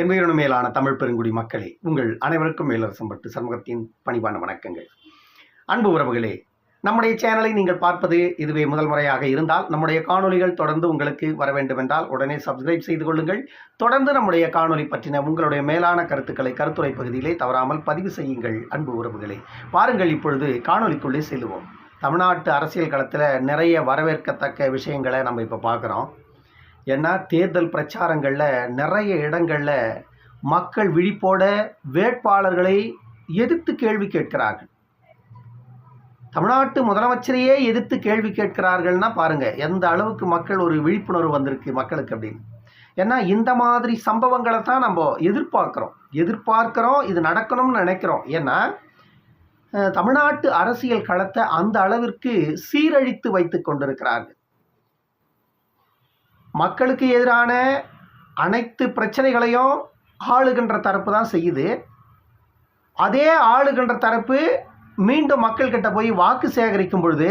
என்பதனும் மேலான தமிழ் பெருங்குடி மக்களே உங்கள் அனைவருக்கும் மேலரசம் பட்டு சமூகத்தின் பணிவான வணக்கங்கள். அன்பு உறவுகளே நம்முடைய சேனலை நீங்கள் பார்ப்பது இதுவே முதல் முறையாக இருந்தால் நம்முடைய காணொளிகள் தொடர்ந்து உங்களுக்கு வர வேண்டுமென்றால் உடனே சப்ஸ்கிரைப் செய்து கொள்ளுங்கள். தொடர்ந்து நம்முடைய காணொளி பற்றின உங்களுடைய மேலான கருத்துக்களை கருத்துரை பகுதியிலே தவறாமல் பதிவு செய்யுங்கள் அன்பு உறவுகளே. பாருங்கள் இப்பொழுது காணொளிக்குள்ளே செல்லுவோம். தமிழ்நாட்டு அரசியல் களத்தில் நிறைய வரவேற்கத்தக்க விஷயங்களை நம்ம இப்போ பார்க்குறோம். ஏன்னா தேர்தல் பிரச்சாரங்களில் நிறைய இடங்களில் மக்கள் விழிப்போட வேட்பாளர்களை எதிர்த்து கேள்வி கேட்கிறார்கள். தமிழ்நாட்டு முதலமைச்சரையே எதிர்த்து கேள்வி கேட்கிறார்கள்னா பாருங்கள் எந்த அளவுக்கு மக்கள் ஒரு விழிப்புணர்வு வந்திருக்கு மக்களுக்கு அப்படின்னு. ஏன்னா இந்த மாதிரி சம்பவங்களை தான் நம்ம எதிர்பார்க்குறோம். எதிர்பார்க்குறோம் இது நடக்கணும்னு நினைக்கிறோம். ஏன்னா தமிழ்நாட்டு அரசியல் களத்தை அந்த அளவிற்கு சீரழித்து வைத்து கொண்டிருக்கிறார்கள். மக்களுக்கு எதிரான அனைத்து பிரச்சனைகளையும் ஆளுகின்ற தரப்பு தான் செய்யுது. அதே ஆளுகின்ற தரப்பு மீண்டும் மக்கள்கிட்ட போய் வாக்கு சேகரிக்கும் பொழுது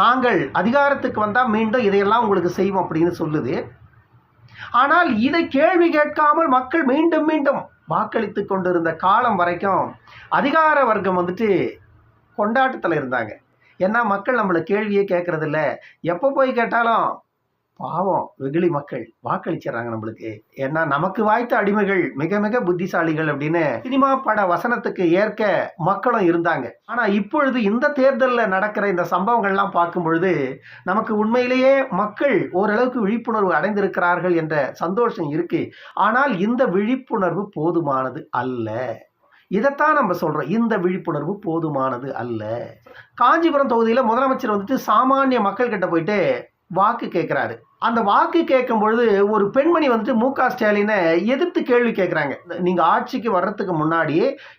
நாங்கள் அதிகாரத்துக்கு வந்தால் மீண்டும் இதையெல்லாம் உங்களுக்கு செய்வோம் அப்படின்னு சொல்லுது. ஆனால் இதை கேள்வி கேட்காமல் மக்கள் மீண்டும் மீண்டும் வாக்களித்து கொண்டிருந்த காலம் வரைக்கும் அதிகார வர்க்கம் வந்துட்டு கொண்டாட்டத்தில் இருந்தாங்க. ஏன்னா மக்கள் நம்மளை கேள்வியே கேட்கறதில்ல எப்போ போய் கேட்டாலும் பாவம் வெகுளி மக்கள் வாக்களிச்சிடறாங்க நம்மளுக்கு. ஏன்னா நமக்கு வாய்த்த அடிமைகள் மிக மிக புத்திசாலிகள் அப்படின்னு சினிமா பட வசனத்துக்கு ஏற்க மக்களும் இருந்தாங்க. ஆனா இப்பொழுது இந்த தேர்தலில் நடக்கிற இந்த சம்பவங்கள்லாம் பார்க்கும் பொழுது நமக்கு உண்மையிலேயே மக்கள் ஓரளவுக்கு விழிப்புணர்வு அடைந்திருக்கிறார்கள் என்ற சந்தோஷம் இருக்கு. ஆனால் இந்த விழிப்புணர்வு போதுமானது அல்ல. இதைத்தான் நம்ம சொல்றோம். இந்த விழிப்புணர்வு போதுமானது அல்ல. காஞ்சிபுரம் தொகுதியில் முதலமைச்சர் வந்துட்டு சாமானிய மக்கள்கிட்ட போயிட்டு வாக்கு கேட்குறாரு அந்த வாக்கு கேட்கும் பொழுது ஒரு பெண்மணி வந்துட்டு மு க ஸ்டாலினை எதிர்த்து கேள்வி கேட்குறாங்க நீங்கள் ஆட்சிக்கு வர்றதுக்கு முன்னாடி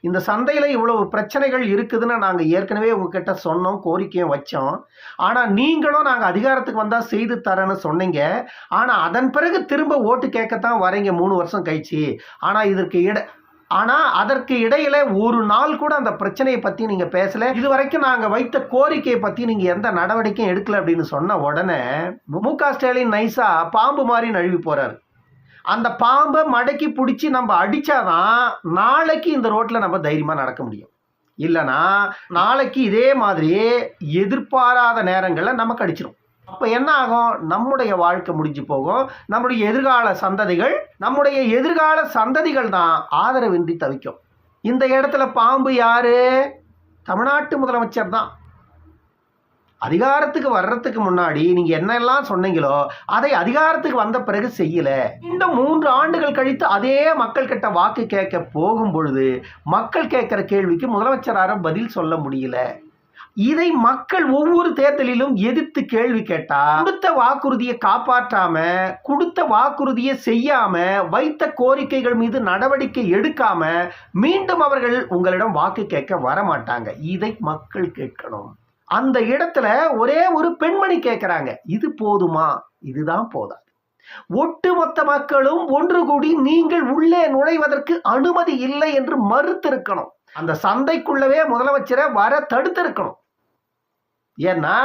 இந்த சந்தையில் இவ்வளவு பிரச்சனைகள் இருக்குதுன்னு நாங்கள் ஏற்கனவே உங்ககிட்ட சொன்னோம் கோரிக்கையும் வச்சோம். ஆனால் நீங்களும் நாங்கள் அதிகாரத்துக்கு வந்தால் செய்து தரேன்னு சொன்னீங்க. ஆனால் அதன் பிறகு திரும்ப ஓட்டு கேட்கத்தான் வரீங்க மூணு வருஷம் கழிச்சு. ஆனால் இதற்கு இட ஆனால் அதற்கு இடையில ஒரு நாள் கூட அந்த பிரச்சனையை பற்றி நீங்கள் பேசல. இது வரைக்கும் நாங்கள் வைத்த கோரிக்கையை பற்றி நீங்கள் எந்த நடவடிக்கையும் எடுக்கல அப்படின்னு சொன்ன உடனே மு க ஸ்டாலின் நைஸா பாம்பு மாதிரி நழுவி போறாரு. அந்த பாம்பை மடக்கி பிடிச்சி நம்ம அடிச்சாதான் நாளைக்கு இந்த ரோட்டில் நம்ம தைரியமாக நடக்க முடியும். இல்லைனா நாளைக்கு இதே மாதிரி எதிர்பாராத நேரங்களில் நமக்கு அடிச்சிடும் அப்போ என்ன ஆகும் நம்முடைய வாழ்க்கை முடிஞ்சு போகும். நம்முடைய எதிர்கால சந்ததிகள் நம்முடைய எதிர்கால சந்ததிகள் தான் ஆதரவின்றி தவிக்கும். இந்த இடத்துல பாம்பு யாரு? தமிழ்நாட்டு முதலமைச்சர் தான். அதிகாரத்துக்கு வர்றதுக்கு முன்னாடி நீங்க என்னெல்லாம் சொன்னீங்களோ அதை அதிகாரத்துக்கு வந்த பிறகு செய்யல. இந்த மூன்று ஆண்டுகள் கழித்து அதே மக்கள் கிட்ட வாக்கு கேட்க போகும் பொழுது மக்கள் கேட்கிற கேள்விக்கு முதலமைச்சரார பதில் சொல்ல முடியல. இதை மக்கள் ஒவ்வொரு தேர்தலிலும் எதிர்த்து கேள்வி கேட்டா கொடுத்த வாக்குறுதியை காப்பாற்றாம கொடுத்த வாக்குறுதியை செய்யாம வைத்த கோரிக்கைகள் மீது நடவடிக்கை எடுக்காம மீண்டும் அவர்கள் உங்களிடம் வாக்கு கேட்க வரமாட்டாங்க. இதை மக்கள் கேட்கணும். அந்த இடத்துல ஒரே ஒரு பெண்மணி கேட்குறாங்க இது போதுமா? இதுதான் போதா ஒட்டுமொத்த மக்களும் ஒன்று கூடி நீங்கள் உள்ளே நுழைவதற்கு அனுமதி இல்லை என்று மறுத்திருக்கணும். அந்த சந்தைக்குள்ளவே முதலமைச்சரை வர தடுத்திருக்கணும். ஏன்னா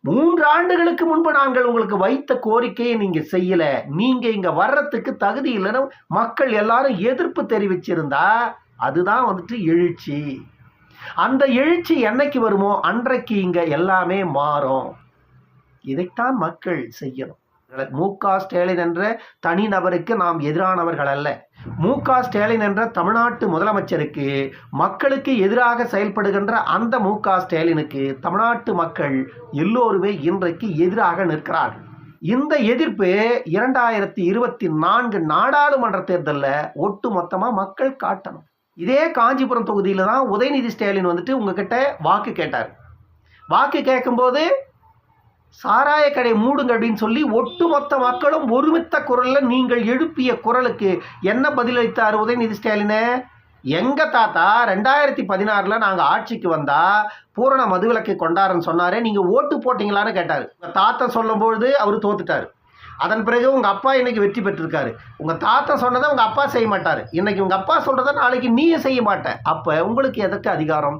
மூன்று ஆண்டுகளுக்கு முன்பு நாங்கள் உங்களுக்கு வைத்த கோரிக்கையை நீங்க செய்யல. நீங்க இங்க வர்றதுக்கு தகுதி இல்லைன்னு மக்கள் எல்லாரும் எதிர்ப்பு தெரிவிச்சிருந்தா அதுதான் வந்துட்டு எழுச்சி. அந்த எழுச்சி என்னைக்கு வருமோ அன்றைக்கு இங்க எல்லாமே மாறும். இதைத்தான் மக்கள் செய்யணும். மு க ஸ்டாலின் என்ற தனிநபருக்கு நாம் எதிரானவர்கள் அல்ல. மு க ஸ்டாலின் என்ற தமிழ்நாட்டு முதலமைச்சருக்கு மக்களுக்கு எதிராக செயல்படுகின்ற அந்த மு க ஸ்டாலினுக்கு தமிழ்நாட்டு மக்கள் எல்லோருமே இன்றைக்கு எதிராக நிற்கிறார்கள். இந்த எதிர்ப்பு இரண்டாயிரத்தி இருபத்தி நான்கு நாடாளுமன்ற தேர்தலில் ஒட்டு மொத்தமாக மக்கள் காட்டணும். இதே காஞ்சிபுரம் தொகுதியில் தான் உதயநிதி ஸ்டாலின் வந்துட்டு உங்ககிட்ட வாக்கு கேட்டார். வாக்கு கேட்கும்போது சாராய கடை மூடுங்க அப்படின்னு சொல்லி ஒட்டுமொத்த மக்களும் ஒருமித்த குரலில் நீங்கள் எழுப்பிய குரலுக்கு என்ன பதிலளித்தார் உதயநிதி ஸ்டாலினு? எங்கள் தாத்தா ரெண்டாயிரத்தி பதினாறில் நாங்கள் ஆட்சிக்கு வந்தால் பூரண மதுவிலக்கை கொண்டாருன்னு சொன்னாரே நீங்கள் ஓட்டு போட்டிங்களான்னு கேட்டார். உங்க தாத்தா சொல்லும்பொழுது அவர் தோத்துட்டார். அதன் பிறகு உங்கள் அப்பா இன்றைக்கி வெற்றி பெற்றிருக்காரு. உங்கள் தாத்தா சொன்னதை உங்கள் அப்பா செய்ய மாட்டார். இன்றைக்கி உங்கள் அப்பா சொல்கிறத நாளைக்கு நீயும் செய்ய மாட்ட. அப்போ உங்களுக்கு எதற்கு அதிகாரம்?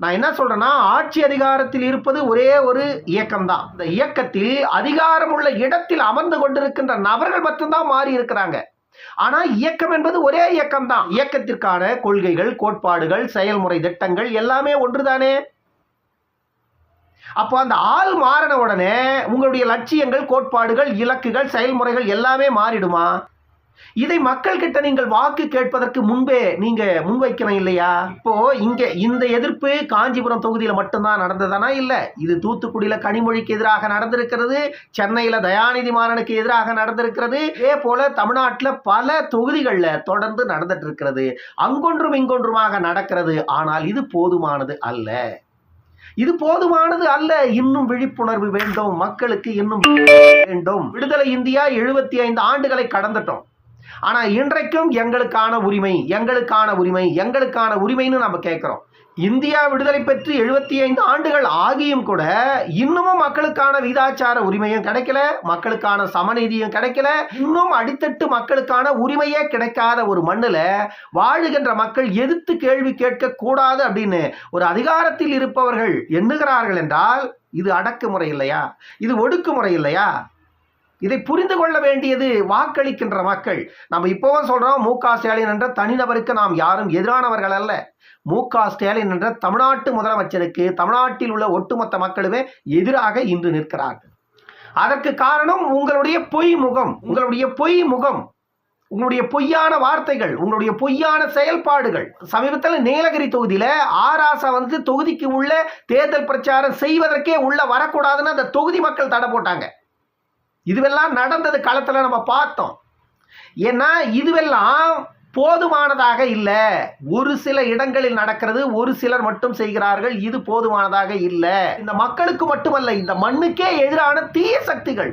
நான் என்ன சொல்கிறேன்னா ஆட்சி அதிகாரத்தில் இருப்பது ஒரே ஒரு இயக்கம் தான் இந்த இயக்கத்தில் அதிகாரம் உள்ள இடத்தில் அமர்ந்து கொண்டிருக்கின்ற நபர்கள் மட்டும்தான் மாறி இருக்கிறாங்க. ஆனால் இயக்கம் என்பது ஒரே இயக்கம் தான் இயக்கத்திற்கான கொள்கைகள் கோட்பாடுகள் செயல்முறை திட்டங்கள் எல்லாமே ஒன்றுதானே? அப்போ அந்த ஆள் மாறின உடனே உங்களுடைய லட்சியங்கள் கோட்பாடுகள் இலக்குகள் செயல்முறைகள் எல்லாமே மாறிடுமா? இதை மக்கள் கிட்ட நீங்கள் வாக்கு கேட்பதற்கு முன்பே நீங்க முன்வைக்கணும் இல்லையா? இப்போ இங்க இந்த எதிர்ப்பு காஞ்சிபுரம் தொகுதியில மட்டும்தான் நடந்ததானா? இல்ல. இது தூத்துக்குடியில கனிமொழிக்கு எதிராக நடந்திருக்கிறது சென்னையில தயாநிதி மாறனுக்கு எதிராக நடந்திருக்கிறது இதே போல தமிழ்நாட்டில் பல தொகுதிகள்ல தொடர்ந்து நடந்துட்டு இருக்கிறது அங்கொன்றும் இங்கொன்றுமாக நடக்கிறது. ஆனால் இது போதுமானது அல்ல. இது போதுமானது அல்ல. இன்னும் விழிப்புணர்வு வேண்டும். மக்களுக்கு இன்னும் வேண்டும். விடுதலை இந்தியா எழுபத்தி ஐந்து ஆண்டுகளை கடந்துட்டோம். ஆனால் இன்றைக்கும் எங்களுக்கான உரிமை எங்களுக்கான உரிமை எங்களுக்கான உரிமைன்னு நம்ம கேட்குறோம் இந்தியா விடுதலை பெற்று எழுபத்தி ஐந்து ஆண்டுகள் ஆகியும் கூட இன்னமும் மக்களுக்கான விதாச்சார உரிமையும் கிடைக்கல மக்களுக்கான சமநீதியும் கிடைக்கல இன்னும் அடித்தட்டு மக்களுக்கான உரிமையே கிடைக்காத ஒரு மண்ணில் வாழுகின்ற மக்கள் எதிர்த்து கேள்வி கேட்க கூடாது அப்படின்னு ஒரு அதிகாரத்தில் இருப்பவர்கள் எண்ணுகிறார்கள் என்றால் இது அடக்குமுறை இல்லையா? இது ஒடுக்குமுறை இல்லையா? இதை புரிந்து கொள்ள வேண்டியது வாக்களிக்கின்ற மக்கள். நம்ம இப்போவும் சொல்றோம் மு க ஸ்டாலின் என்ற தனிநபருக்கு நாம் யாரும் எதிரானவர்கள் அல்ல. மு க ஸ்டாலின் என்ற தமிழ்நாட்டு முதலமைச்சருக்கு தமிழ்நாட்டில் உள்ள ஒட்டுமொத்த மக்களுமே எதிராக இன்று நிற்கிறார்கள். அதற்கு காரணம் உங்களுடைய பொய் முகம் உங்களுடைய பொய் முகம் உங்களுடைய பொய்யான வார்த்தைகள் உங்களுடைய பொய்யான செயல்பாடுகள். சமீபத்தில் நீலகிரி தொகுதியில் ஆராசா வந்து தொகுதிக்கு உள்ள தேர்தல் பிரச்சாரம் செய்வதற்கே உள்ள வரக்கூடாதுன்னு அந்த தொகுதி மக்கள் தடை போட்டாங்க. இதுவெல்லாம் நடந்தது களத்தில் நம்ம பார்த்தோம். ஏன்னா இதுவெல்லாம் போதுமானதாக இல்லை. ஒரு சில இடங்களில் நடக்கிறது ஒரு சிலர் மட்டும் செய்கிறார்கள் இது போதுமானதாக இல்லை. இந்த மக்களுக்கு மட்டுமல்ல இந்த மண்ணுக்கே எதிரான தீய சக்திகள்.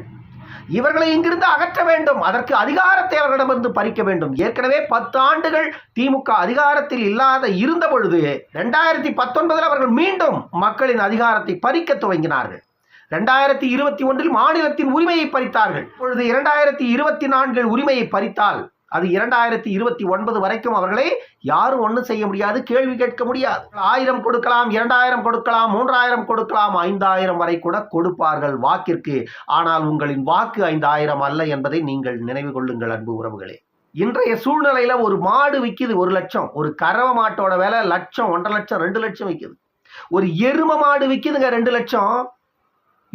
இவர்களை இங்கிருந்து அகற்ற வேண்டும். அதற்கு அதிகாரத்தை அவர்களிடமிருந்து பறிக்க வேண்டும். ஏற்கனவே பத்து ஆண்டுகள் திமுக அதிகாரத்தில் இல்லாத இருந்த பொழுது ரெண்டாயிரத்தி பத்தொன்பதில் அவர்கள் மீண்டும் மக்களின் அதிகாரத்தை பறிக்க துவங்கினார்கள். ரெண்டாயிரத்தி இருபத்தி ஒன்றில் மாநிலத்தின் உரிமையை பறித்தார்கள். இப்பொழுது இரண்டாயிரத்தி இருபத்தி நான்கில் உரிமையை பறித்தால் அது இரண்டாயிரத்தி இருபத்தி ஒன்பது வரைக்கும் அவர்களை யாரும் ஒன்றும் செய்ய முடியாது கேள்வி கேட்க முடியாது. ஆயிரம் கொடுக்கலாம் இரண்டாயிரம் கொடுக்கலாம் மூன்றாயிரம் கொடுக்கலாம் ஐந்தாயிரம் வரை கூட கொடுப்பார்கள் வாக்கிற்கு. ஆனால் உங்களின் வாக்கு ஐந்தாயிரம் அல்ல என்பதை நீங்கள் நினைவு கொள்ளுங்கள் அன்பு உறவுகளே. இன்றைய சூழ்நிலையில ஒரு மாடு விற்கிது ஒரு லட்சம் ஒரு கறவை மாட்டோட விலை லட்சம் ஒன்றரை லட்சம் ரெண்டு லட்சம் விற்கிது ஒரு எரும மாடு விற்கிதுங்க ரெண்டு லட்சம்.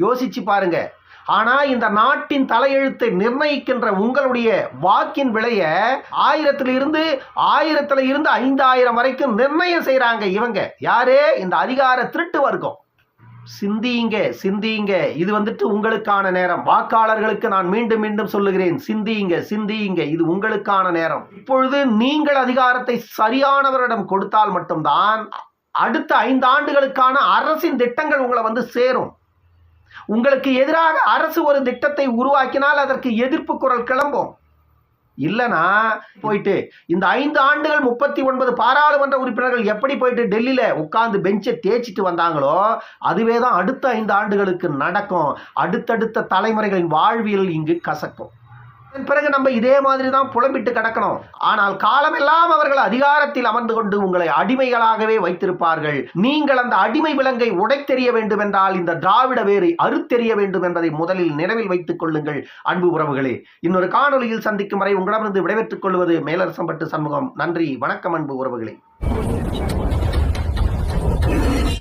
யோசிச்சு பாருங்க. ஆனா இந்த நாட்டின் தலையெழுத்தை நிர்ணயிக்கின்ற உங்களுடைய வாக்கின் விலைய ஆயிரத்துல இருந்து ஆயிரத்துல இருந்து ஐந்தாயிரம் வரைக்கும் நிர்ணயம் செய்கிறாங்க இவங்க. யாரே? இந்த அதிகார திருட்டு வர்க்கம். சிந்தியுங்க சிந்தியுங்க இது வந்துட்டு உங்களுக்கான நேரம். வாக்காளர்களுக்கு நான் மீண்டும் மீண்டும் சொல்லுகிறேன். சிந்தியுங்க சிந்தியுங்க இது உங்களுக்கான நேரம். இப்பொழுது நீங்கள் அதிகாரத்தை சரியானவரிடம் கொடுத்தால் மட்டும்தான் அடுத்த ஐந்து ஆண்டுகளுக்கான அரசின் திட்டங்கள் உங்களை வந்து சேரும். உங்களுக்கு எதிராக அரசு ஒரு திட்டத்தை உருவாக்கினால் அதற்கு எதிர்ப்பு குரல் கிளம்பும். இல்லைனா போயிட்டு இந்த ஐந்து ஆண்டுகள் முப்பத்தி ஒன்பது பாராளுமன்ற உறுப்பினர்கள் எப்படி போயிட்டு டெல்லியில் உட்கார்ந்து பெஞ்சை தேய்ச்சிட்டு வந்தாங்களோ அதுவே தான் அடுத்த ஐந்து ஆண்டுகளுக்கு நடக்கும். அடுத்தடுத்த தலைமுறைகளின் வாழ்வியல் இங்கு கசக்கும். பிறகு நம்ம இதே மாதிரி தான் புலம்பிட்டு கிடக்கணும். ஆனால் காலமெல்லாம் அவர்கள் அதிகாரத்தில் அமர்ந்து கொண்டு உங்களை அடிமைகளாகவே வைத்திருப்பார்கள். நீங்கள் அந்த அடிமை விலங்கை உடைத்தெறிய வேண்டும் என்றால் இந்த திராவிட வேரை அறுத்தெறிய வேண்டும் என்பதை முதலில் நினைவில் வைத்துக் கொள்ளுங்கள். அன்பு உறவுகளே இன்னொரு காணொளியில் சந்திக்கும் வரை உங்களிடமிருந்து விடைபெற்றுக் கொள்வது மேலரசம்பட்டு சண்முகம். நன்றி வணக்கம் அன்பு உறவுகளே.